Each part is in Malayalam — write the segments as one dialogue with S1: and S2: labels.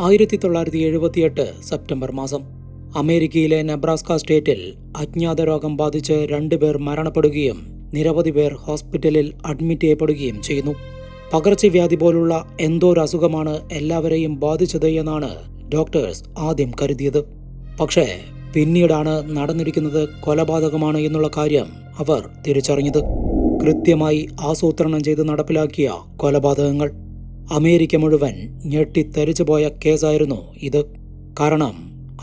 S1: ആയിരത്തി തൊള്ളായിരത്തി എഴുപത്തിയെട്ട് സെപ്റ്റംബർ മാസം. അമേരിക്കയിലെ നെബ്രാസ്ക സ്റ്റേറ്റിൽ അജ്ഞാത രോഗം ബാധിച്ച് രണ്ടുപേർ മരണപ്പെടുകയും നിരവധി പേർ ഹോസ്പിറ്റലിൽ അഡ്മിറ്റ് ചെയ്യപ്പെടുകയും ചെയ്യുന്നു. പകർച്ചവ്യാധി പോലുള്ള എന്തോ ഒരു അസുഖമാണ് എല്ലാവരെയും ബാധിച്ചത് എന്നാണ് ഡോക്ടേഴ്സ് ആദ്യം കരുതിയത്. പക്ഷേ പിന്നീടാണ് നടന്നിരിക്കുന്നത് കൊലപാതകമാണ് എന്നുള്ള കാര്യം അവർ തിരിച്ചറിഞ്ഞത്. കൃത്യമായി ആസൂത്രണം ചെയ്ത് നടപ്പിലാക്കിയ കൊലപാതകങ്ങൾ. അമേരിക്ക മുഴുവൻ ഞെട്ടിത്തെറിച്ചു പോയ കേസായിരുന്നു ഇത്. കാരണം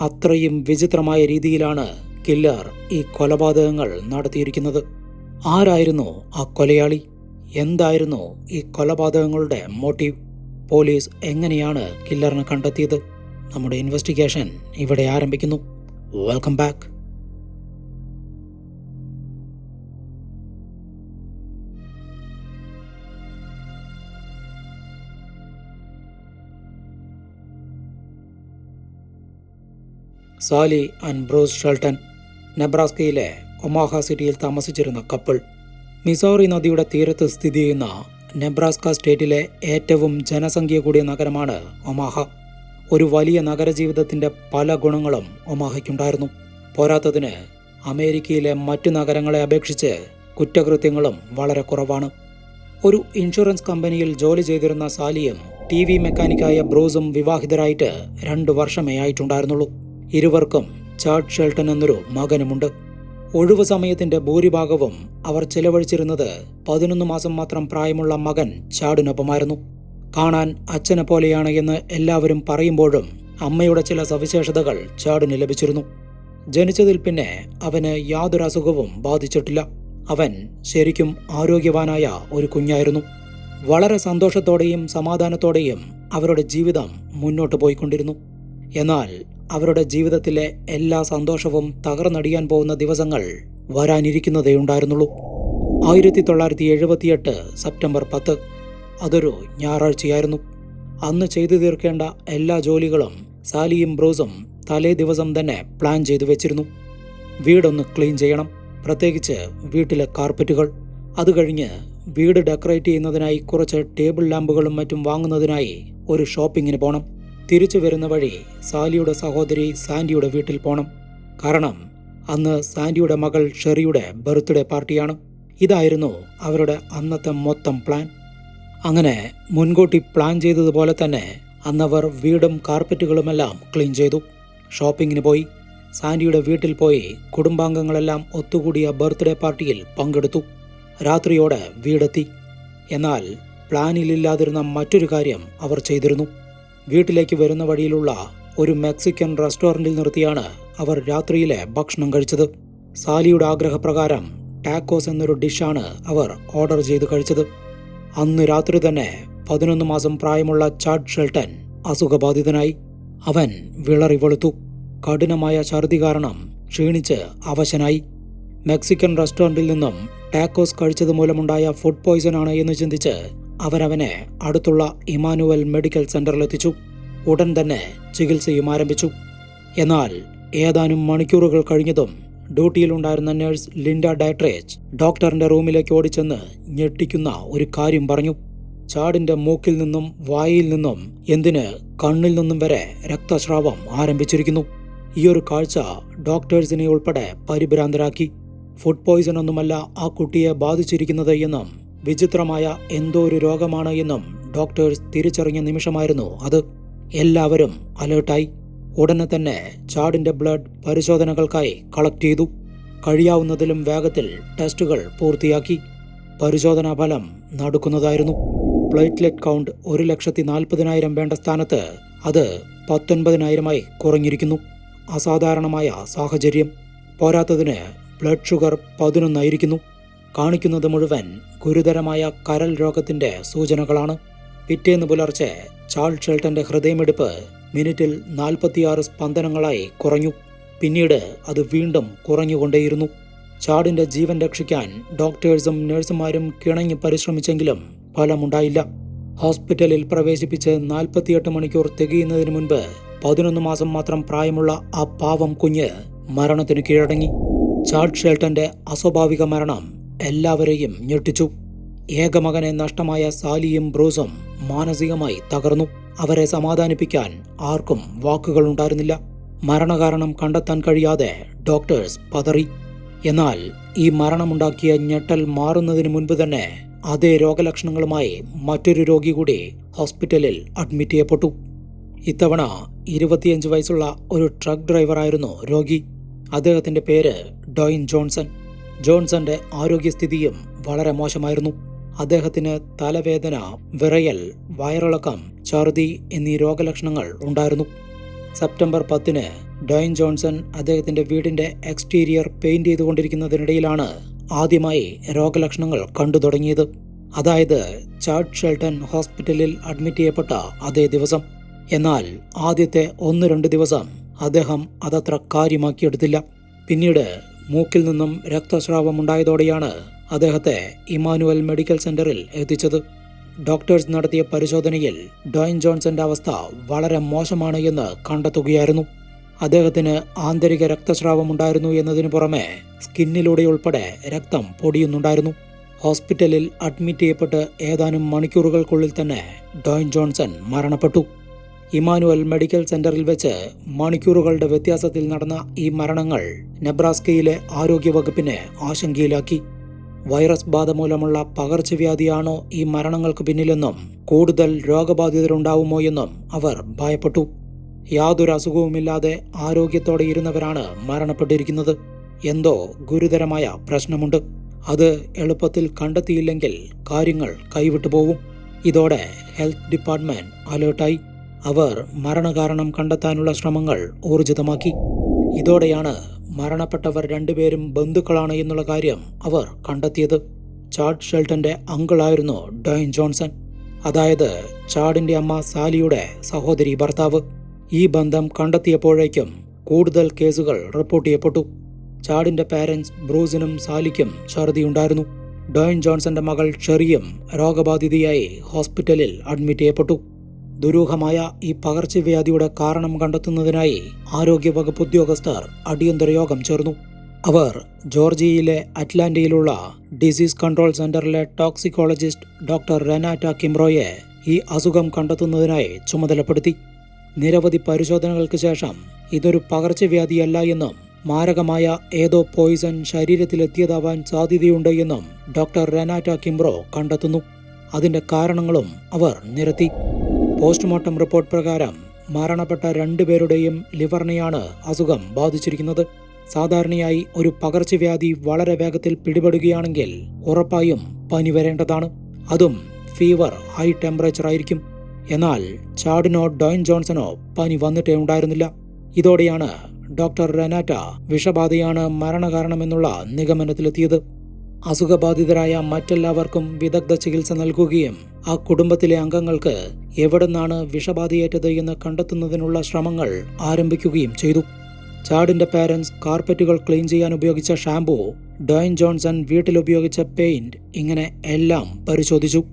S1: അത്രയും വിചിത്രമായ രീതിയിലാണ് കില്ലർ ഈ കൊലപാതകങ്ങൾ നടത്തിയിരിക്കുന്നത്. ആരായിരുന്നു ആ കൊലയാളി? എന്തായിരുന്നു ഈ കൊലപാതകങ്ങളുടെ മോട്ടീവ്? പോലീസ് എങ്ങനെയാണ് കില്ലറിനെ കണ്ടെത്തിയത്? നമ്മുടെ ഇൻവെസ്റ്റിഗേഷൻ ഇവിടെ ആരംഭിക്കുന്നു. Welcome back. Sally and Bruce Shelton നെബ്രാസ്കയിലെ Omaha സിറ്റിയിൽ താമസിച്ചിരുന്ന കപ്പിൾ. മിസോറി നദിയുടെ തീരത്ത് സ്ഥിതി ചെയ്യുന്ന നെബ്രാസ്ക സ്റ്റേറ്റിലെ ഏറ്റവും ജനസംഖ്യ കൂടിയ നഗരമാണ് ഒമാഹ. ഒരു വലിയ നഗരജീവിതത്തിന്റെ പല ഗുണങ്ങളും ഒമാഹയ്ക്കുണ്ടായിരുന്നു. പോരാത്തതിന് അമേരിക്കയിലെ മറ്റു നഗരങ്ങളെ അപേക്ഷിച്ച് കുറ്റകൃത്യങ്ങളും വളരെ കുറവാണ്. ഒരു ഇൻഷുറൻസ് കമ്പനിയിൽ ജോലി ചെയ്തിരുന്ന സാലിയും ടി വി മെക്കാനിക്കായ ബ്രൂസും വിവാഹിതരായിട്ട് രണ്ടു വർഷമേ ആയിട്ടുണ്ടായിരുന്നുള്ളൂ. ഇരുവർക്കും ചാർട്ട് ഷെൽട്ടൻ എന്നൊരു മകനുമുണ്ട്. ഒഴിവു സമയത്തിന്റെ ഭൂരിഭാഗവും അവർ ചെലവഴിച്ചിരുന്നത് പതിനൊന്ന് മാസം മാത്രം പ്രായമുള്ള മകൻ ചാടിനൊപ്പമായിരുന്നു കാണാൻ അച്ഛനെ പോലെയാണ് എന്ന് എല്ലാവരും പറയുമ്പോഴും അമ്മയുടെ ചില സവിശേഷതകൾ ചാടിന് ലഭിച്ചിരുന്നു. ജനിച്ചതിൽ പിന്നെ അവന് യാതൊരു അസുഖവും ബാധിച്ചിട്ടില്ല. അവൻ ശരിക്കും ആരോഗ്യവാനായ ഒരു കുഞ്ഞായിരുന്നു. വളരെ സന്തോഷത്തോടെയും സമാധാനത്തോടെയും അവരുടെ ജീവിതം മുന്നോട്ട് പോയിക്കൊണ്ടിരുന്നു. എന്നാൽ അവരുടെ ജീവിതത്തിലെ എല്ലാ സന്തോഷവും തകർന്നടിയാൻ പോകുന്ന ദിവസങ്ങൾ വരാനിരിക്കുന്നതേ ഉണ്ടായിരുന്നുള്ളൂ ആയിരത്തി തൊള്ളായിരത്തി എഴുപത്തിയെട്ട് സെപ്റ്റംബർ പത്ത് അതൊരു ഞായറാഴ്ചയായിരുന്നു. അന്ന് ചെയ്തു തീർക്കേണ്ട എല്ലാ ജോലികളും സാലിയും ബ്രൂസും തലേ ദിവസം തന്നെ പ്ലാൻ ചെയ്തു വെച്ചിരുന്നു. വീടൊന്ന് ക്ലീൻ ചെയ്യണം പ്രത്യേകിച്ച് വീട്ടിലെ കാർപ്പറ്റുകൾ. അത് കഴിഞ്ഞ് വീട് ഡെക്കറേറ്റ് ചെയ്യുന്നതിനായി കുറച്ച് ടേബിൾ ലാമ്പുകളും മറ്റും വാങ്ങുന്നതിനായി ഒരു ഷോപ്പിങ്ങിന് പോണം. തിരിച്ചു വരുന്ന വഴി സാലിയുടെ സഹോദരി സാൻഡിയുടെ വീട്ടിൽ പോണം. കാരണം അന്ന് സാൻഡിയുടെ മകൾ ഷെറിയുടെ ബർത്ത്ഡേ പാർട്ടിയാണ്. ഇതായിരുന്നു അവരുടെ അന്നത്തെ മൊത്തം പ്ലാൻ. അങ്ങനെ മുൻകൂട്ടി പ്ലാൻ ചെയ്തതുപോലെ തന്നെ അന്നവർ വീടും കാർപ്പറ്റുകളുമെല്ലാം ക്ലീൻ ചെയ്തു. ഷോപ്പിങ്ങിന് പോയി. സാൻഡിയുടെ വീട്ടിൽ പോയി കുടുംബാംഗങ്ങളെല്ലാം ഒത്തുകൂടിയ ബർത്ത്ഡേ പാർട്ടിയിൽ പങ്കെടുത്തു. രാത്രിയോടെ വീടെത്തി. എന്നാൽ പ്ലാനിലില്ലാതിരുന്ന മറ്റൊരു കാര്യം അവർ ചെയ്തിരുന്നു. വീട്ടിലേക്ക് വരുന്ന വഴിയിലുള്ള ഒരു മെക്സിക്കൻ റെസ്റ്റോറന്റിൽ നിർത്തിയാണ് അവർ രാത്രിയിലെ ഭക്ഷണം കഴിച്ചത്. സാലിയുടെ ആഗ്രഹപ്രകാരം ടാക്കോസ് എന്നൊരു ഡിഷാണ് അവർ ഓർഡർ ചെയ്ത് കഴിച്ചത്. അന്ന് രാത്രി തന്നെ പതിനൊന്ന് മാസം പ്രായമുള്ള ചാഡ് ഷെൽട്ടൻ അസുഖബാധിതനായി. അവൻ വിളറി വെളുത്തു. കഠിനമായ ഛർദി കാരണം ക്ഷീണിച്ച് അവശനായി. മെക്സിക്കൻ റെസ്റ്റോറന്റിൽ നിന്നും ടാക്കോസ് കഴിച്ചത് മൂലമുണ്ടായ ഫുഡ് പോയ്സൺ ആണ് എന്ന് ചിന്തിച്ച് അവരവനെ അടുത്തുള്ള ഇമാനുവൽ മെഡിക്കൽ സെന്ററിലെത്തിച്ചു. ഉടൻ തന്നെ ചികിത്സയും ആരംഭിച്ചു. എന്നാൽ ഏതാനും മണിക്കൂറുകൾ കഴിഞ്ഞതും ഡ്യൂട്ടിയിലുണ്ടായിരുന്ന നഴ്സ് ലിൻഡ ഡയട്രേജ് ഡോക്ടറിന്റെ റൂമിലേക്ക് ഓടിച്ചെന്ന് ഞെട്ടിക്കുന്ന ഒരു കാര്യം പറഞ്ഞു. ചാടിന്റെ മൂക്കിൽ നിന്നും വായിൽ നിന്നും എന്തിന് കണ്ണിൽ നിന്നും വരെ രക്തസ്രാവം ആരംഭിച്ചിരിക്കുന്നു. ഈ ഒരു കാഴ്ച ഡോക്ടേഴ്സിനെ ഉൾപ്പെടെ പരിഭ്രാന്തരാക്കി. ഫുഡ് പോയ്സൺ ഒന്നുമല്ല ആ കുട്ടിയെ ബാധിച്ചിരിക്കുന്നത് എന്നും വിചിത്രമായ എന്തോ ഒരു രോഗമാണ് എന്നും ഡോക്ടേഴ്സ് തിരിച്ചറിഞ്ഞ നിമിഷമായിരുന്നു അത്. എല്ലാവരും അലേർട്ടായി. ഉടനെ തന്നെ ചാടിന്റെ ബ്ലഡ് പരിശോധനകൾക്കായി കളക്ട് ചെയ്തു. കഴിയാവുന്നതിലും വേഗത്തിൽ ടെസ്റ്റുകൾ പൂർത്തിയാക്കി. പരിശോധനാ ഫലം നടക്കുന്നതായിരുന്നു. പ്ലേറ്റ്ലെറ്റ് കൗണ്ട് ഒരു ലക്ഷത്തി നാൽപ്പതിനായിരം വേണ്ട സ്ഥാനത്ത് അത് പത്തൊൻപതിനായിരമായി കുറഞ്ഞിരിക്കുന്നു. അസാധാരണമായ സാഹചര്യം. പോരാത്തതിന് ബ്ലഡ് ഷുഗർ പതിനൊന്നായിരിക്കുന്നു. കാണിക്കുന്നത് മുഴുവൻ ഗുരുതരമായ കരൽ രോഗത്തിന്റെ സൂചനകളാണ്. പിറ്റേന്ന് പുലർച്ചെ ചാൾ ഷെൽട്ടന്റെ ഹൃദയമിടിപ്പ് മിനിറ്റിൽ നാൽപ്പത്തിയാറ് സ്പന്ദനങ്ങളായി കുറഞ്ഞു. പിന്നീട് അത് വീണ്ടും കുറഞ്ഞുകൊണ്ടേയിരുന്നു. ചാടിന്റെ ജീവൻ രക്ഷിക്കാൻ ഡോക്ടേഴ്സും നഴ്സുമാരും കിണങ്ങി പരിശ്രമിച്ചെങ്കിലും ഫലമുണ്ടായില്ല. ഹോസ്പിറ്റലിൽ പ്രവേശിപ്പിച്ച് നാൽപ്പത്തിയെട്ട് മണിക്കൂർ തികയുന്നതിന് മുൻപ് പതിനൊന്ന് മാസം മാത്രം പ്രായമുള്ള ആ പാവം കുഞ്ഞ് മരണത്തിന് കീഴടങ്ങി. ചാൾഡ് ഷെൽട്ടന്റെ അസ്വാഭാവിക മരണം എല്ലാവരെയും ഞെട്ടിച്ചു. ഏകമകനെ നഷ്ടമായ സാലിയും ബ്രൂസും മാനസികമായി തകർന്നു. അവരെ സമാധാനിപ്പിക്കാൻ ആർക്കും വാക്കുകൾ ഉണ്ടായിരുന്നില്ല മരണകാരണം കണ്ടെത്താൻ കഴിയാതെ ഡോക്ടേഴ്സ് പതറി. എന്നാൽ ഈ മരണമുണ്ടാക്കിയ ഞെട്ടൽ മാറുന്നതിന് മുൻപ് തന്നെ അതേ രോഗലക്ഷണങ്ങളുമായി മറ്റൊരു രോഗി കൂടി ഹോസ്പിറ്റലിൽ അഡ്മിറ്റ് ചെയ്യപ്പെട്ടു. ഇത്തവണ ഇരുപത്തിയഞ്ച് വയസ്സുള്ള ഒരു ട്രക്ക് ഡ്രൈവറായിരുന്നു രോഗി. അദ്ദേഹത്തിന്റെ പേര് ഡോയിൻ ജോൺസൺ. ജോൺസന്റെ ആരോഗ്യസ്ഥിതിയും വളരെ മോശമായിരുന്നു. അദ്ദേഹത്തിന് തലവേദന വിറയൽ വയറിളക്കം ഛർദി എന്നീ രോഗലക്ഷണങ്ങൾ ഉണ്ടായിരുന്നു. സെപ്റ്റംബർ പത്തിന് ഡോയിൻ ജോൺസൺ അദ്ദേഹത്തിന്റെ വീടിന്റെ എക്സ്റ്റീരിയർ പെയിന്റ് ചെയ്തുകൊണ്ടിരിക്കുന്നതിനിടയിലാണ് ആദ്യമായി രോഗലക്ഷണങ്ങൾ കണ്ടു തുടങ്ങിയത്. അതായത് ചാർട്ട് ഷെൽട്ടൺ ഹോസ്പിറ്റലിൽ അഡ്മിറ്റ് ചെയ്യപ്പെട്ട അതേ ദിവസം. എന്നാൽ ആദ്യത്തെ ഒന്ന് രണ്ട് ദിവസം അദ്ദേഹം അതത്ര കാര്യമാക്കിയെടുത്തില്ല. പിന്നീട് മൂക്കിൽ നിന്നും രക്തസ്രാവം രക്തസ്രാവമുണ്ടായതോടെയാണ് അദ്ദേഹത്തെ ഇമാനുവൽ മെഡിക്കൽ സെന്ററിൽ എത്തിച്ചത്. ഡോക്ടേഴ്സ് നടത്തിയ പരിശോധനയിൽ ഡോയിൻ ജോൺസന്റെ അവസ്ഥ വളരെ മോശമാണ് എന്ന് കണ്ടെത്തുകയായിരുന്നു. അദ്ദേഹത്തിന് ആന്തരിക രക്തസ്രാവമുണ്ടായിരുന്നു എന്നതിനു പുറമെ സ്കിന്നിലൂടെ ഉൾപ്പെടെ രക്തം പൊടിയുന്നുണ്ടായിരുന്നു. ഹോസ്പിറ്റലിൽ അഡ്മിറ്റ് ചെയ്യപ്പെട്ട് ഏതാനും മണിക്കൂറുകൾക്കുള്ളിൽ തന്നെ ഡോയിൻ ജോൺസൺ മരണപ്പെട്ടു. ഇമാനുവൽ മെഡിക്കൽ സെന്ററിൽ വെച്ച് മണിക്കൂറുകളുടെ വ്യത്യാസത്തിൽ നടന്ന ഈ മരണങ്ങൾ നെബ്രാസ്കയിലെ ആരോഗ്യവകുപ്പിനെ ആശങ്കയിലാക്കി. വൈറസ് ബാധ മൂലമുള്ള പകർച്ചവ്യാധിയാണോ ഈ മരണങ്ങൾക്ക് പിന്നിലെന്നും കൂടുതൽ രോഗബാധിതരുണ്ടാവുമോ എന്നും അവർ ഭയപ്പെട്ടു. യാതൊരു അസുഖവുമില്ലാതെ ആരോഗ്യത്തോടെ ഇരുന്നവരാണ് മരണപ്പെട്ടിരിക്കുന്നത്. എന്തോ ഗുരുതരമായ പ്രശ്നമുണ്ട്. അത് എളുപ്പത്തിൽ കണ്ടെത്തിയില്ലെങ്കിൽ കാര്യങ്ങൾ കൈവിട്ടുപോകും ഇതോടെ ഹെൽത്ത് ഡിപ്പാർട്ട്മെന്റ് അലേർട്ടായി. അവർ മരണകാരണം കണ്ടെത്താനുള്ള ശ്രമങ്ങൾ ഊർജിതമാക്കി. ഇതോടെയാണ് മരണപ്പെട്ടവർ രണ്ടുപേരും ബന്ധുക്കളാണ് എന്നുള്ള കാര്യം അവർ കണ്ടെത്തിയത്. ചാഡ് ഷെൽട്ടന്റെ അങ്കിളായിരുന്നു ഡൈൻ ജോൺസൺ. അതായത് ചാഡിന്റെ അമ്മ സാലിയുടെ സഹോദരി ഭർത്താവ്. ഈ ബന്ധം കണ്ടെത്തിയപ്പോഴേക്കും കൂടുതൽ കേസുകൾ റിപ്പോർട്ട് ചെയ്യപ്പെട്ടു. ചാഡിന്റെ പാരന്റ്സ് ബ്രൂസിനും സാലിക്കും ഛർദിയുണ്ടായിരുന്നു. ഡോയിൻ ജോൺസന്റെ മകൾ ഷെറിയും രോഗബാധിതയായി ഹോസ്പിറ്റലിൽ അഡ്മിറ്റ് ചെയ്യപ്പെട്ടു. ദുരൂഹമായ ഈ പകർച്ചവ്യാധിയുടെ കാരണം കണ്ടെത്തുന്നതിനായി ആരോഗ്യവകുപ്പ് ഉദ്യോഗസ്ഥർ അടിയന്തര യോഗം ചേർന്നു. അവർ ജോർജിയയിലെ അറ്റ്ലാന്റയിലുള്ള ഡിസീസ് കൺട്രോൾ സെന്ററിലെ ടോക്സിക്കോളജിസ്റ്റ് ഡോക്ടർ റെനാറ്റ കിംറോയെ ഈ അസുഖം കണ്ടെത്തുന്നതിനായി ചുമതലപ്പെടുത്തി. നിരവധി പരിശോധനകൾക്ക് ശേഷം ഇതൊരു പകർച്ചവ്യാധിയല്ല എന്നും മാരകമായ ഏതോ പോയിസൺ ശരീരത്തിലെത്തിയതാവാൻ സാധ്യതയുണ്ട് എന്നും ഡോക്ടർ റെനാറ്റ കിംറോ കണ്ടെത്തുന്നു. അതിന്റെ കാരണങ്ങളും അവർ നിരത്തി. പോസ്റ്റ്മോർട്ടം റിപ്പോർട്ട് പ്രകാരം മരണപ്പെട്ട രണ്ടുപേരുടെയും ലിവറിനെയാണ് അസുഖം ബാധിച്ചിരിക്കുന്നത്. സാധാരണയായി ഒരു പകർച്ചവ്യാധി വളരെ വേഗത്തിൽ പിടിപെടുകയാണെങ്കിൽ ഉറപ്പായും പനി വരേണ്ടതാണ്. അതും ഫീവർ ഹൈ ടെമ്പറേച്ചർ ആയിരിക്കും. എന്നാൽ ചാഡിനോ ഡോയിൻ ജോൺസണോ പനി വന്നിട്ടേ ഉണ്ടായിരുന്നില്ല. ഇതോടെയാണ് ഡോക്ടർ റെനാറ്റ വിഷബാധയാണ് മരണകാരണമെന്നുള്ള നിഗമനത്തിലെത്തിയത്. അസുഖബാധിതരായ മറ്റെല്ലാവർക്കും വിദഗ്ധ ചികിത്സ നൽകുകയും ആ കുടുംബത്തിലെ അംഗങ്ങൾക്ക് എവിടെന്നാണ് വിഷബാധയേറ്റത് എന്ന് കണ്ടെത്തുന്നതിനുള്ള ശ്രമങ്ങൾ ആരംഭിക്കുകയും ചെയ്തു. ചാഡിന്റെ പാരന്റ്സ് കാർപ്പറ്റുകൾ ക്ലീൻ ചെയ്യാൻ ഉപയോഗിച്ച ഷാംപൂ ഡോയിൻ ജോൺസൺ വീട്ടിൽ ഉപയോഗിച്ച പെയിന്റ് ഇങ്ങനെ എല്ലാം പരിശോധിച്ചു.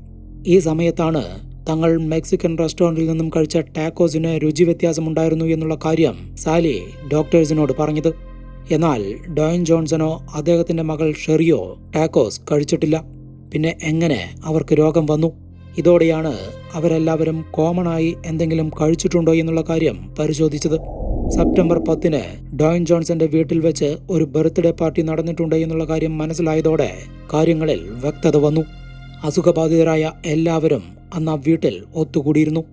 S1: ഈ സമയത്താണ് തങ്ങൾ മെക്സിക്കൻ റെസ്റ്റോറന്റിൽ നിന്നും കഴിച്ച ടാക്കോസിന് രുചി വ്യത്യാസമുണ്ടായിരുന്നു എന്നുള്ള കാര്യം സാലി ഡോക്ടേഴ്സിനോട് പറഞ്ഞത്. എന്നാൽ ഡോയൻ ജോൺസണോ അദ്ദേഹത്തിന്റെ മകൾ ഷെറിയോ ടാക്കോസ് കഴിച്ചിട്ടില്ല. പിന്നെ എങ്ങനെ അവർക്ക് രോഗം വന്നു? ഇതോടെയാണ് അവരെല്ലാവരും കോമണായി എന്തെങ്കിലും കഴിച്ചിട്ടുണ്ടോ എന്നുള്ള കാര്യം പരിശോധിച്ചത്. സെപ്റ്റംബർ പത്തിന് ഡോയിൻ ജോൺസന്റെ വീട്ടിൽ വെച്ച് ഒരു ബർത്ത്ഡേ പാർട്ടി നടന്നിട്ടുണ്ട് എന്നുള്ള കാര്യം മനസ്സിലായതോടെ കാര്യങ്ങളിൽ വ്യക്തത വന്നു. അസുഖബാധിതരായ എല്ലാവരും അന്ന് ആ വീട്ടിൽ ഒത്തുകൂടിയിരുന്നു.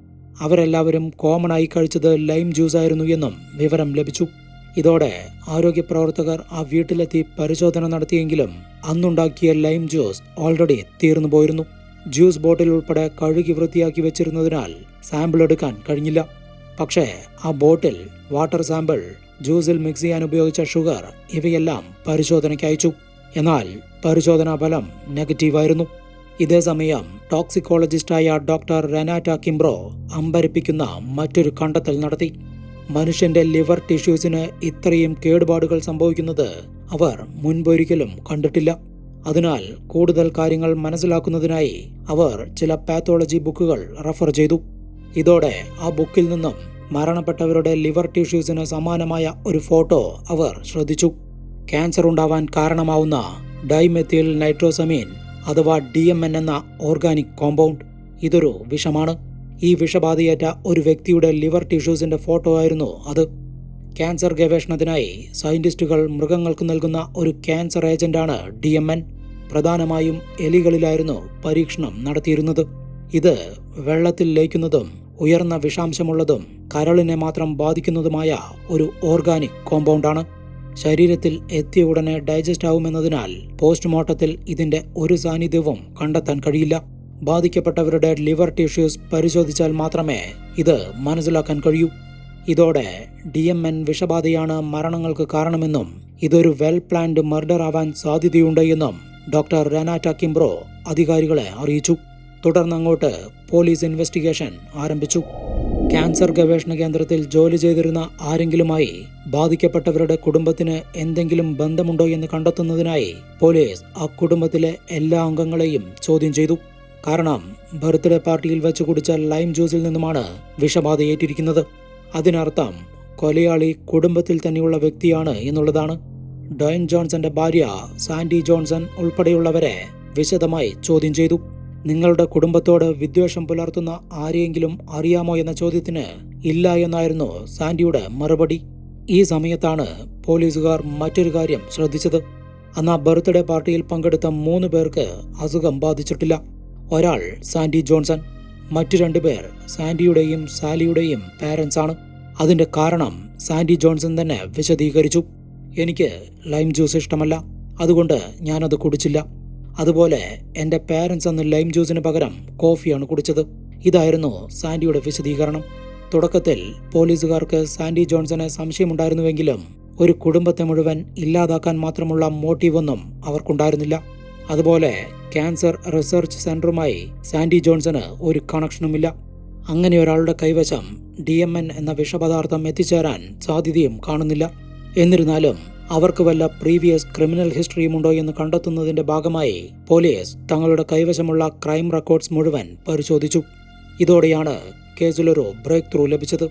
S1: അവരെല്ലാവരും കോമണായി കഴിച്ചത് ലൈം ജ്യൂസ് ആയിരുന്നു എന്നും വിവരം ലഭിച്ചു. ഇതോടെ ആരോഗ്യ പ്രവർത്തകർ ആ വീട്ടിലെത്തി പരിശോധന നടത്തിയെങ്കിലും അന്നുണ്ടാക്കിയ ലൈം ജ്യൂസ് ഓൾറെഡി തീർന്നു പോയിരുന്നു. ജ്യൂസ് ബോട്ടിൽ ഉൾപ്പെടെ കഴുകി വൃത്തിയാക്കി വെച്ചിരുന്നതിനാൽ സാമ്പിൾ എടുക്കാൻ കഴിഞ്ഞില്ല. പക്ഷേ ആ ബോട്ടിൽ വാട്ടർ സാമ്പിൾ ജ്യൂസിൽ മിക്സ് ചെയ്യാൻ ഉപയോഗിച്ച ഷുഗർ ഇവയെല്ലാം പരിശോധനയ്ക്ക് അയച്ചു. എന്നാൽ പരിശോധനാ ഫലം നെഗറ്റീവായിരുന്നു ഇതേസമയം ടോക്സിക്കോളജിസ്റ്റായ ഡോക്ടർ റെനാറ്റ കിംബ്രോ അമ്പരിപ്പിക്കുന്ന മറ്റൊരു കണ്ടെത്തൽ നടത്തി. മനുഷ്യന്റെ ലിവർ ടിഷ്യൂസിന് ഇത്രയും കേടുപാടുകൾ സംഭവിക്കുന്നത് അവർ മുൻപൊരിക്കലും കണ്ടിട്ടില്ല. അതിനാൽ കൂടുതൽ കാര്യങ്ങൾ മനസ്സിലാക്കുന്നതിനായി അവർ ചില പാത്തോളജി ബുക്കുകൾ റഫർ ചെയ്തു. ഇതോടെ ആ ബുക്കിൽ നിന്നും മരണപ്പെട്ടവരുടെ ലിവർ ടിഷ്യൂസിന് സമാനമായ ഒരു ഫോട്ടോ അവർ ശ്രദ്ധിച്ചു. ക്യാൻസർ ഉണ്ടാവാൻ കാരണമാവുന്ന ഡൈമെത്തിൽ നൈട്രോസമീൻ അഥവാ ഡി എന്ന ഓർഗാനിക് കോമ്പൗണ്ട് ഇതൊരു വിഷമാണ്. ഈ വിഷബാധയേറ്റ ഒരു വ്യക്തിയുടെ ലിവർ ടിഷ്യൂസിന്റെ ഫോട്ടോ ആയിരുന്നു അത്. ക്യാൻസർ ഗവേഷണത്തിനായി സയന്റിസ്റ്റുകൾ മൃഗങ്ങൾക്ക് നൽകുന്ന ഒരു ക്യാൻസർ ഏജന്റാണ് ഡി എം എൻ പ്രധാനമായും എലികളിലായിരുന്നു പരീക്ഷണം നടത്തിയിരുന്നത്. ഇത് വെള്ളത്തിൽ ലയിക്കുന്നതും ഉയർന്ന വിഷാംശമുള്ളതും കരളിനെ മാത്രം ബാധിക്കുന്നതുമായ ഒരു ഓർഗാനിക് കോമ്പൗണ്ടാണ്. ശരീരത്തിൽ എത്തിയ ഉടനെ ഡൈജസ്റ്റ് ആവുമെന്നതിനാൽ പോസ്റ്റ്മോർട്ടത്തിൽ ഇതിന്റെ ഒരു സാന്നിധ്യവും കണ്ടെത്താൻ കഴിയില്ല. ബാധിക്കപ്പെട്ടവരുടെ ലിവർ ടിഷ്യൂസ് പരിശോധിച്ചാൽ മാത്രമേ ഇത് മനസ്സിലാക്കാൻ കഴിയൂ. ഇതോടെ ഡി എം എൻ വിഷബാധയാണ് മരണങ്ങൾക്ക് കാരണമെന്നും ഇതൊരു വെൽ പ്ലാൻഡ് മർഡർ ആവാൻ സാധ്യതയുണ്ട് എന്നും ഡോക്ടർ റെനാറ്റ കിംബ്രോ അധികാരികളെ അറിയിച്ചു. തുടർന്ന് അങ്ങോട്ട് പോലീസ് ഇൻവെസ്റ്റിഗേഷൻ ആരംഭിച്ചു. ക്യാൻസർ ഗവേഷണ കേന്ദ്രത്തിൽ ജോലി ചെയ്തിരുന്ന ആരെങ്കിലുമായി ബാധിക്കപ്പെട്ടവരുടെ കുടുംബത്തിന് എന്തെങ്കിലും ബന്ധമുണ്ടോ എന്ന് കണ്ടെത്തുന്നതിനായി പോലീസ് ആ കുടുംബത്തിലെ എല്ലാ അംഗങ്ങളെയും ചോദ്യം ചെയ്തു. കാരണം ബർത്ത്ഡേ പാർട്ടിയിൽ വെച്ച് കുടിച്ച ലൈം ജ്യൂസിൽ നിന്നുമാണ് വിഷബാധയേറ്റിരിക്കുന്നത്. അതിനർത്ഥം കൊലയാളി കുടുംബത്തിൽ തന്നെയുള്ള വ്യക്തിയാണ് എന്നുള്ളതാണ്. ഡോയിൻ ജോൺസന്റെ ഭാര്യ സാൻഡി ജോൺസൺ ഉൾപ്പെടെയുള്ളവരെ വിശദമായി ചോദ്യം ചെയ്തു. നിങ്ങളുടെ കുടുംബത്തോട് വിദ്വേഷം പുലർത്തുന്ന ആരെയെങ്കിലും അറിയാമോ എന്ന ചോദ്യത്തിന് ഇല്ല എന്നായിരുന്നു സാൻഡിയുടെ മറുപടി. ഈ സമയത്താണ് പോലീസുകാർ മറ്റൊരു കാര്യം ശ്രദ്ധിച്ചത്. അന്ന് ആ ബർത്ത്ഡേ പാർട്ടിയിൽ പങ്കെടുത്ത മൂന്ന് പേർക്ക് അസുഖം ബാധിച്ചിട്ടില്ല. ഒരാൾ സാൻഡി ജോൺസൺ മറ്റു രണ്ടു പേർ സാൻഡിയുടെയും സാലിയുടെയും പാരൻസ് ആണ്. അതിന്റെ കാരണം സാൻഡി ജോൺസൺ തന്നെ വിശദീകരിച്ചു. എനിക്ക് ലൈം ജ്യൂസ് ഇഷ്ടമല്ല അതുകൊണ്ട് ഞാനത് കുടിച്ചില്ല. അതുപോലെ എന്റെ പാരൻസ് അന്ന് ലൈം ജ്യൂസിന് പകരം കോഫിയാണ് കുടിച്ചത്. ഇതായിരുന്നു സാൻഡിയുടെ വിശദീകരണം. തുടക്കത്തിൽ പോലീസുകാർക്ക് സാൻഡി ജോൺസനെ സംശയമുണ്ടായിരുന്നുവെങ്കിലും ഒരു കുടുംബത്തെ മുഴുവൻ ഇല്ലാതാക്കാൻ മാത്രമുള്ള മോട്ടീവൊന്നും അവർക്കുണ്ടായിരുന്നില്ല. അതുപോലെ ക്യാൻസർ റിസർച്ച് സെന്ററുമായി സാൻഡി ജോൺസന് ഒരു കണക്ഷനുമില്ല. അങ്ങനെ ഒരാളുടെ കൈവശം ഡി എം എൻ എന്ന വിഷപദാർത്ഥം എത്തിച്ചേരാൻ സാധ്യതയും കാണുന്നില്ല. എന്നിരുന്നാലും അവർക്ക് വല്ല പ്രീവിയസ് ക്രിമിനൽ ഹിസ്റ്ററിയും ഉണ്ടോ എന്ന് കണ്ടെത്തുന്നതിന്റെ ഭാഗമായി പോലീസ് തങ്ങളുടെ കൈവശമുള്ള ക്രൈം റെക്കോർഡ്സ് മുഴുവൻ പരിശോധിച്ചു. ഇതോടെയാണ് കേസിലൊരു ബ്രേക്ക് ത്രൂ ലഭിച്ചത്.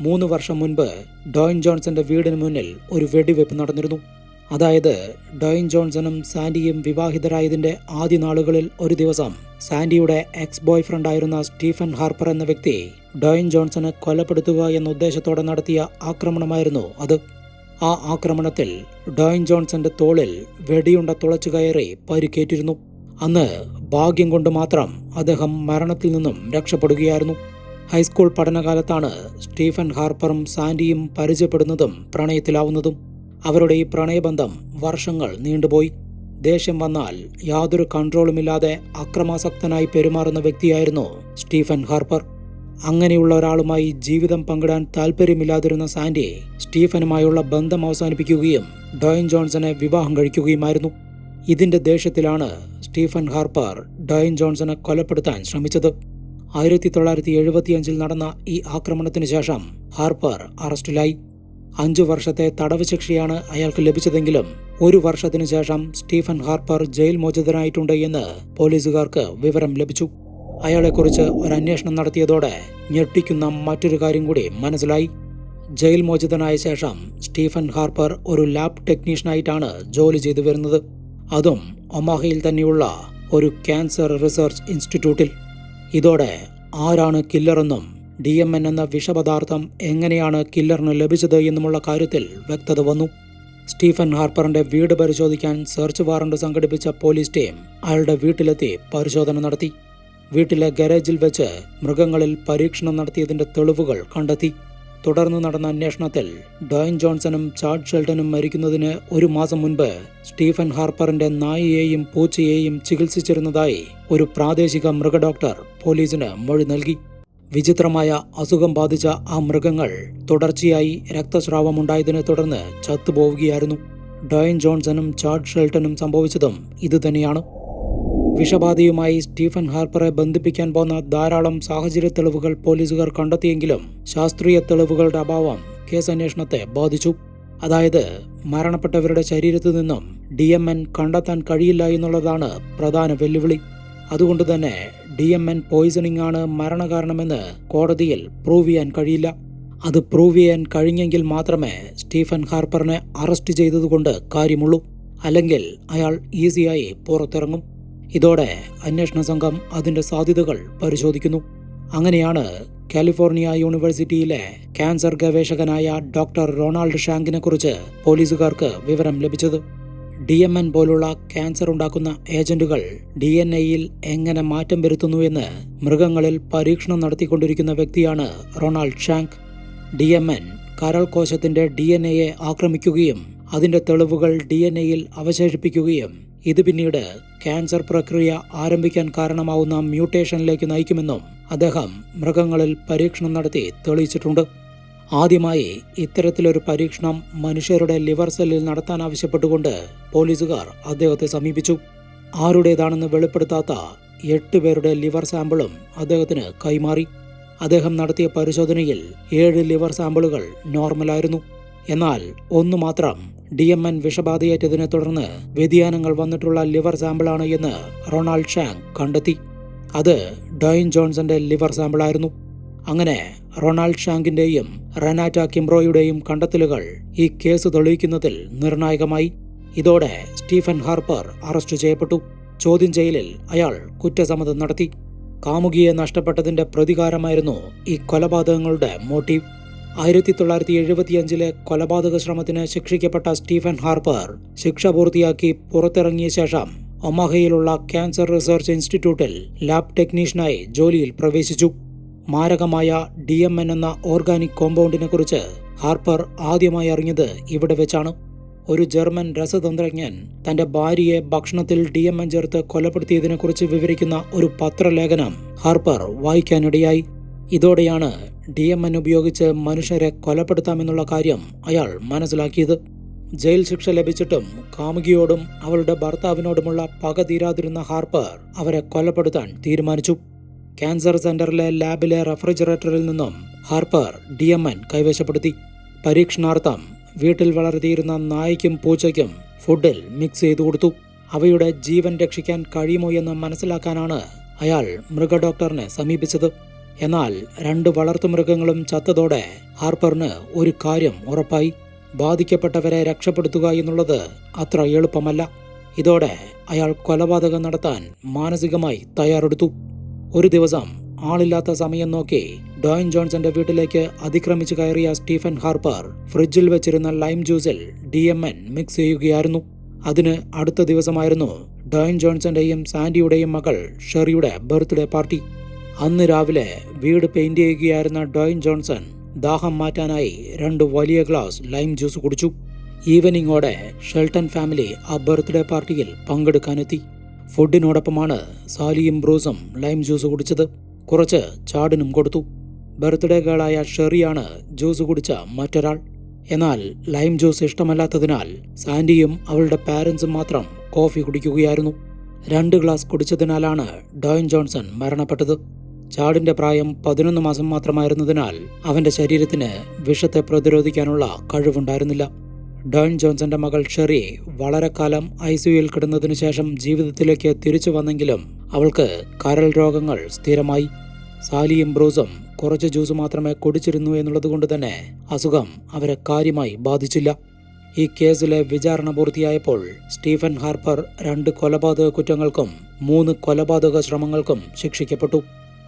S1: മൂന്ന് വർഷം മുൻപ് ഡോയിൻ ജോൺസന്റെ വീടിന് മുന്നിൽ ഒരു വെടിവെപ്പ് നടന്നിരുന്നു. അതായത് ഡോയിൻ ജോൺസണും സാൻഡിയും വിവാഹിതരായതിന്റെ ആദ്യ നാളുകളിൽ ഒരു ദിവസം സാൻഡിയുടെ എക്സ് ബോയ് ഫ്രണ്ടായിരുന്ന സ്റ്റീഫൻ ഹാർപ്പർ എന്ന വ്യക്തി ഡോയിൻ ജോൺസനെ കൊലപ്പെടുത്തുക എന്ന ഉദ്ദേശത്തോടെ നടത്തിയ ആക്രമണമായിരുന്നു അത്. ആ ആക്രമണത്തിൽ ഡോയിൻ ജോൺസന്റെ തോളിൽ വെടിയുണ്ട തുളച്ചു കയറി പരിക്കേറ്റിരുന്നു. അന്ന് ഭാഗ്യം കൊണ്ട് മാത്രം അദ്ദേഹം മരണത്തിൽ നിന്നും രക്ഷപ്പെടുകയായിരുന്നു. High school പഠനകാലത്താണ് Stephen ഹാർപ്പറും സാൻഡിയും പരിചയപ്പെടുന്നതും പ്രണയത്തിലാവുന്നതും. അവരുടെ ഈ പ്രണയബന്ധം വർഷങ്ങൾ നീണ്ടുപോയി. ദേഷ്യം വന്നാൽ യാതൊരു കൺട്രോളുമില്ലാതെ അക്രമാസക്തനായി പെരുമാറുന്ന വ്യക്തിയായിരുന്നു സ്റ്റീഫൻ ഹാർപ്പർ. അങ്ങനെയുള്ള ഒരാളുമായി ജീവിതം പങ്കിടാൻ താല്പര്യമില്ലാതിരുന്ന സാൻഡി സ്റ്റീഫനുമായുള്ള ബന്ധം അവസാനിപ്പിക്കുകയും ഡോയിൻ ജോൺസനെ വിവാഹം കഴിക്കുകയുമായിരുന്നു. ഇതിന്റെ ദേഷ്യത്തിലാണ് സ്റ്റീഫൻ ഹാർപ്പർ ഡോയിൻ ജോൺസനെ കൊലപ്പെടുത്താൻ ശ്രമിച്ചത്. ആയിരത്തി തൊള്ളായിരത്തി എഴുപത്തിയഞ്ചിൽ നടന്ന ഈ ആക്രമണത്തിന് ശേഷം ഹാർപ്പർ അറസ്റ്റിലായി. അഞ്ചു വർഷത്തെ തടവ് ശിക്ഷയാണ് അയാൾക്ക് ലഭിച്ചതെങ്കിലും ഒരു വർഷത്തിനു ശേഷം സ്റ്റീഫൻ ഹാർപ്പർ ജയിൽ മോചിതനായിട്ടുണ്ട് എന്ന് പോലീസുകാർക്ക് വിവരം ലഭിച്ചു. അയാളെക്കുറിച്ച് ഒരു അന്വേഷണം നടത്തിയതോടെ ഞെട്ടിക്കുന്ന മറ്റൊരു കാര്യം കൂടി മനസ്സിലായി. ജയിൽ മോചിതനായ ശേഷം സ്റ്റീഫൻ ഹാർപ്പർ ഒരു ലാബ് ടെക്നീഷ്യനായിട്ടാണ് ജോലി ചെയ്തു വരുന്നത്. അതും ഒമാഹയിൽ തന്നെയുള്ള ഒരു ക്യാൻസർ റിസർച്ച് ഇൻസ്റ്റിറ്റ്യൂട്ടിൽ. ഇതോടെ ആരാണ് കില്ലറെന്നും ഡി എം എൻ എന്ന വിഷപദാർത്ഥം എങ്ങനെയാണ് കില്ലറിന് ലഭിച്ചത് എന്നുമുള്ള കാര്യത്തിൽ വ്യക്തത വന്നു. സ്റ്റീഫൻ ഹാർപ്പറിന്റെ വീട് പരിശോധിക്കാൻ സെർച്ച് വാറണ്ട് സംഘടിപ്പിച്ച പോലീസ് ടീം അയാളുടെ വീട്ടിലെത്തി പരിശോധന നടത്തി. വീട്ടിലെ ഗാരേജിൽ വെച്ച് മൃഗങ്ങളിൽ പരീക്ഷണം നടത്തിയതിന്റെ തെളിവുകൾ കണ്ടെത്തി. തുടർന്ന് നടന്ന അന്വേഷണത്തിൽ ഡോയിൻ ജോൺസണും ചാഡ് ഷെൽട്ടനും മരിക്കുന്നതിന് ഒരു മാസം മുൻപ് സ്റ്റീഫൻ ഹാർപ്പറിന്റെ നായയെയും പൂച്ചയെയും ചികിത്സിച്ചിരുന്നതായി ഒരു പ്രാദേശിക മൃഗഡോക്ടർ പോലീസിന് മൊഴി നൽകി. വിചിത്രമായ അസുഖം ബാധിച്ച ആ മൃഗങ്ങൾ തുടർച്ചയായി രക്തസ്രാവമുണ്ടായതിനെ തുടർന്ന് ചത്തുപോവുകയായിരുന്നു. ഡോയൻ ജോൺസണും ചാർഡ് ഷെൽട്ടനും സംഭവിച്ചതും ഇതുതന്നെയാണ്. വിഷബാധയുമായി സ്റ്റീഫൻ ഹാർപ്പറെ ബന്ധിപ്പിക്കാൻ പോന്ന ധാരാളം സാഹചര്യ തെളിവുകൾ പോലീസുകാർ കണ്ടെത്തിയെങ്കിലും ശാസ്ത്രീയ തെളിവുകളുടെ അഭാവം കേസ് അന്വേഷണത്തെ ബാധിച്ചു. അതായത് മരണപ്പെട്ടവരുടെ ശരീരത്തു നിന്നും ഡി എം എൻ കണ്ടെത്താൻ കഴിയില്ല എന്നുള്ളതാണ് പ്രധാന വെല്ലുവിളി. അതുകൊണ്ട് തന്നെ ഡി എം എൻ പോയിസണിംഗ് ആണ് മരണകാരണമെന്ന് കോടതിയിൽ പ്രൂവ് ചെയ്യാൻ കഴിയില്ല. അത് പ്രൂവ് ചെയ്യാൻ കഴിഞ്ഞെങ്കിൽ മാത്രമേ സ്റ്റീഫൻ ഹാർപ്പറിനെ അറസ്റ്റ് ചെയ്തതുകൊണ്ട് കാര്യമുള്ളൂ. അല്ലെങ്കിൽ അയാൾ ഈസിയായി പുറത്തിറങ്ങും. ഇതോടെ അന്വേഷണ സംഘം അതിന്റെ സാധ്യതകൾ പരിശോധിക്കുന്നു. അങ്ങനെയാണ് കാലിഫോർണിയ യൂണിവേഴ്സിറ്റിയിലെ ക്യാൻസർ ഗവേഷകനായ ഡോക്ടർ റൊണാൾഡ് ഷാങ്കിനെക്കുറിച്ച് പോലീസുകാർക്ക് വിവരം ലഭിച്ചത്. ഡി എം എൻ പോലുള്ള ക്യാൻസർ ഉണ്ടാക്കുന്ന ഏജന്റുകൾ ഡി എൻ എയിൽ എങ്ങനെ മാറ്റം വരുത്തുന്നുവെന്ന് മൃഗങ്ങളിൽ പരീക്ഷണം നടത്തിക്കൊണ്ടിരിക്കുന്ന വ്യക്തിയാണ് Ronald Shank D M N കരൾ കോശത്തിന്റെ ഡി എൻ എയെ ആക്രമിക്കുകയും അതിന്റെ തെളിവുകൾ ഡി എൻ എയിൽ അവശേഷിപ്പിക്കുകയും ഇത് പിന്നീട് ക്യാൻസർ പ്രക്രിയ ആരംഭിക്കാൻ കാരണമാവുന്ന മ്യൂട്ടേഷനിലേക്ക് നയിക്കുമെന്നും അദ്ദേഹം മൃഗങ്ങളിൽ പരീക്ഷണം നടത്തി തെളിയിച്ചിട്ടുണ്ട്. ആദ്യമായി ഇത്തരത്തിലൊരു പരീക്ഷണം മനുഷ്യരുടെ ലിവർ സെല്ലിൽ നടത്താൻ ആവശ്യപ്പെട്ടുകൊണ്ട് പോലീസുകാർ അദ്ദേഹത്തെ സമീപിച്ചു. ആരുടേതാണെന്ന് വെളിപ്പെടുത്താത്ത എട്ട് പേരുടെ ലിവർ സാമ്പിളും അദ്ദേഹത്തിന് കൈമാറി. അദ്ദേഹം നടത്തിയ പരിശോധനയിൽ ഏഴ് ലിവർ സാമ്പിളുകൾ നോർമലായിരുന്നു. എന്നാൽ ഒന്നു മാത്രം ഡി എം എൻ വിഷബാധയേറ്റതിനെ തുടർന്ന് വ്യതിയാനങ്ങൾ വന്നിട്ടുള്ള ലിവർ സാമ്പിളാണ് എന്ന് റൊണാൾഡ് ഷാങ് കണ്ടെത്തി. അത് ഡോയിൻ ജോൺസന്റെ ലിവർ സാമ്പിളായിരുന്നു. അങ്ങനെ റൊണാൾഡ് ഷാങ്കിന്റെയും റെനാറ്റ കിംറോയുടെയും കണ്ടെത്തലുകൾ ഈ കേസ് തെളിയിക്കുന്നതിൽ നിർണായകമായി. ഇതോടെ സ്റ്റീഫൻ ഹാർപ്പർ അറസ്റ്റ് ചെയ്യപ്പെട്ടു. ചോദ്യം ചെയ്യലിൽ അയാൾ കുറ്റസമ്മതം നടത്തി. കാമുകിയെ നഷ്ടപ്പെട്ടതിന്റെ പ്രതികാരമായിരുന്നു ഈ കൊലപാതകങ്ങളുടെ മോട്ടീവ്. ആയിരത്തി തൊള്ളായിരത്തി എഴുപത്തിയഞ്ചിലെ കൊലപാതക ശ്രമത്തിന് ശിക്ഷിക്കപ്പെട്ട സ്റ്റീഫൻ ഹാർപ്പർ ശിക്ഷ പൂർത്തിയാക്കി പുറത്തിറങ്ങിയ ശേഷം ഒമാഹയിലുള്ള ക്യാൻസർ റിസർച്ച് ഇൻസ്റ്റിറ്റ്യൂട്ടിൽ ലാബ് ടെക്നീഷ്യനായി ജോലിയിൽ പ്രവേശിച്ചു. മാരകമായ ഡി എം എൻ എന്ന ഓർഗാനിക് കോമ്പൗണ്ടിനെ കുറിച്ച് ഹാർപ്പർ ആദ്യമായി അറിഞ്ഞത് ഇവിടെ വെച്ചാണ്. ഒരു ജർമ്മൻ രസതന്ത്രജ്ഞൻ തന്റെ ഭാര്യയെ ഭക്ഷണത്തിൽ ഡി എം എൻ ചേർത്ത് കൊലപ്പെടുത്തിയതിനെക്കുറിച്ച് വിവരിക്കുന്ന ഒരു പത്രലേഖനം ഹാർപ്പർ വായിക്കാനിടയായി. ഇതോടെയാണ് ഡി എം എൻ ഉപയോഗിച്ച് മനുഷ്യരെ കൊലപ്പെടുത്താമെന്നുള്ള കാര്യം അയാൾ മനസ്സിലാക്കിയത്. ജയിൽ ശിക്ഷ ലഭിച്ചിട്ടും കാമുകിയോടും അവളുടെ ഭർത്താവിനോടുമുള്ള പക തീരാതിരുന്ന ഹാർപ്പർ അവരെ കൊലപ്പെടുത്താൻ തീരുമാനിച്ചു. ക്യാൻസർ സെന്ററിലെ ലാബിലെ റെഫ്രിജറേറ്ററിൽ നിന്നും ഹാർപ്പർ ഡി എം എൻ കൈവശപ്പെടുത്തി. പരീക്ഷണാർത്ഥം വീട്ടിൽ വളർത്തിയിരുന്ന നായ്ക്കും പൂച്ചയ്ക്കും ഫുഡിൽ മിക്സ് ചെയ്തു കൊടുത്തു. അവയുടെ ജീവൻ രക്ഷിക്കാൻ കഴിയുമോ എന്ന് മനസ്സിലാക്കാനാണ് അയാൾ മൃഗഡോക്ടറിനെ സമീപിച്ചത്. എന്നാൽ രണ്ട് വളർത്തു മൃഗങ്ങളും ചത്തതോടെ ഹാർപ്പറിന് ഒരു കാര്യം ഉറപ്പായി. ബാധിക്കപ്പെട്ടവരെ രക്ഷപ്പെടുത്തുക എന്നുള്ളത് അത്ര എളുപ്പമല്ല. ഇതോടെ അയാൾ കൊലപാതകം നടത്താൻ മാനസികമായി തയ്യാറെടുത്തു. ഒരു ദിവസം ആളില്ലാത്ത സമയം നോക്കി ഡോയിൻ ജോൺസന്റെ വീട്ടിലേക്ക് അതിക്രമിച്ചു കയറിയ സ്റ്റീഫൻ ഹാർപ്പർ ഫ്രിഡ്ജിൽ വെച്ചിരുന്ന ലൈം ജ്യൂസിൽ ഡി എം എൻ മിക്സ് ചെയ്യുകയായിരുന്നു. അതിന് അടുത്ത ദിവസമായിരുന്നു ഡോയിൻ ജോൺസന്റെയും സാൻഡിയുടെയും മകൾ ഷെറിയുടെ ബർത്ത്ഡേ പാർട്ടി. അന്ന് രാവിലെ വീട് പെയിന്റ് ചെയ്യുകയായിരുന്ന ഡോയിൻ ജോൺസൺ ദാഹം മാറ്റാനായി രണ്ട് വലിയ ഗ്ലാസ് ലൈം ജ്യൂസ് കുടിച്ചു. ഈവനിങ്ങോടെ ഷെൽട്ടൺ ഫാമിലി ആ ബർത്ത്ഡേ പാർട്ടിയിൽ പങ്കെടുക്കാനെത്തി. ഫുഡിനോടൊപ്പമാണ് സാലിയും ബ്രൂസും ലൈം ജ്യൂസ് കുടിച്ചത്. കുറച്ച് ചാടിനും കൊടുത്തു. ബർത്ത്ഡേ ഗേളായ ഷെറിയാണ് ജ്യൂസ് കുടിച്ച മറ്റൊരാൾ. എന്നാൽ ലൈം ജ്യൂസ് ഇഷ്ടമല്ലാത്തതിനാൽ സാൻഡിയും അവളുടെ പാരൻസും മാത്രം കോഫി കുടിക്കുകയായിരുന്നു. രണ്ട് ഗ്ലാസ് കുടിച്ചതിനാലാണ് ഡോയിൻ ജോൺസൺ മരണപ്പെട്ടത്. ചാടിന്റെ പ്രായം പതിനൊന്ന് മാസം മാത്രമായിരുന്നതിനാൽ അവന്റെ ശരീരത്തിന് വിഷത്തെ പ്രതിരോധിക്കാനുള്ള കഴിവുണ്ടായിരുന്നില്ല. ഡോയിൻ ജോൺസന്റെ മകൾ ഷെറി വളരെ കാലം ഐ സിയുയിൽ കിടന്നതിനു ശേഷം ജീവിതത്തിലേക്ക് തിരിച്ചു വന്നെങ്കിലും അവൾക്ക് കരൾ രോഗങ്ങൾ സ്ഥിരമായി. സാലിയും ബ്രൂസും കുറച്ച് ജ്യൂസ് മാത്രമേ കുടിച്ചിരുന്നു എന്നുള്ളതുകൊണ്ട് തന്നെ അസുഖം അവരെ കാര്യമായി ബാധിച്ചില്ല. ഈ കേസിലെ വിചാരണ പൂർത്തിയായപ്പോൾ സ്റ്റീഫൻ ഹാർപ്പർ രണ്ട് കൊലപാതക കുറ്റങ്ങൾക്കും മൂന്ന് കൊലപാതക ശ്രമങ്ങൾക്കും ശിക്ഷിക്കപ്പെട്ടു.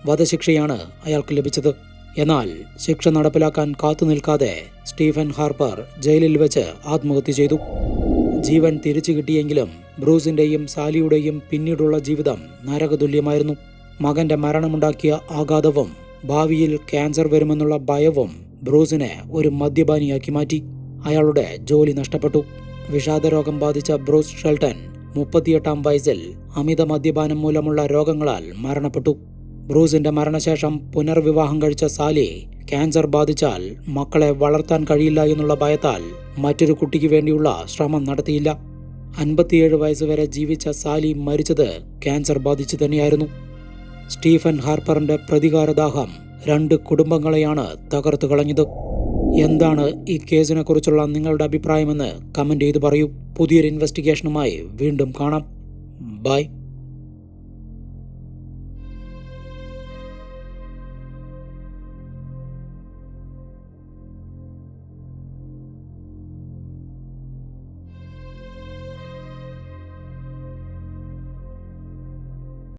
S1: വധശിക്ഷയാണ് അയാൾക്ക് ലഭിച്ചത്. എന്നാൽ ശിക്ഷ നടപ്പിലാക്കാൻ കാത്തു നിൽക്കാതെ സ്റ്റീഫൻ ഹാർപ്പർ ജയിലിൽ വെച്ച് ആത്മഹത്യ ചെയ്തു. ജീവൻ തിരിച്ചു കിട്ടിയെങ്കിലും ബ്രൂസിന്റെയും സാലിയുടെയും പിന്നീടുള്ള ജീവിതം നരകതുല്യമായിരുന്നു. മകന്റെ മരണമുണ്ടാക്കിയ ആഘാതവും ഭാവിയിൽ ക്യാൻസർ വരുമെന്നുള്ള ഭയവും ബ്രൂസിനെ ഒരു മദ്യപാനിയാക്കി മാറ്റി. അയാളുടെ ജോലി നഷ്ടപ്പെട്ടു. വിഷാദരോഗം ബാധിച്ച ബ്രൂസ് ഷെൽട്ടൺ മുപ്പത്തിയെട്ടാം വയസ്സിൽ അമിത മദ്യപാനം മൂലമുള്ള രോഗങ്ങളാൽ മരണപ്പെട്ടു. ബ്രൂസിന്റെ മരണശേഷം പുനർവിവാഹം കഴിച്ച സാലി ക്യാൻസർ ബാധിച്ചാൽ മക്കളെ വളർത്താൻ കഴിയില്ല എന്നുള്ള ഭയത്താൽ മറ്റൊരു കുട്ടിക്ക് വേണ്ടിയുള്ള ശ്രമം നടത്തിയില്ല. അൻപത്തിയേഴ് വയസ്സുവരെ ജീവിച്ച സാലി മരിച്ചത് ക്യാൻസർ ബാധിച്ചു തന്നെയായിരുന്നു. സ്റ്റീഫൻ ഹാർപ്പറിന്റെ പ്രതികാരദാഹം രണ്ട് കുടുംബങ്ങളെയാണ് തകർത്തു കളഞ്ഞത്. എന്താണ് ഈ കേസിനെ കുറിച്ചുള്ള നിങ്ങളുടെ അഭിപ്രായമെന്ന് കമന്റ് ചെയ്ത് പറയൂ. പുതിയൊരു ഇൻവെസ്റ്റിഗേഷനുമായി വീണ്ടും കാണാം. ബൈ.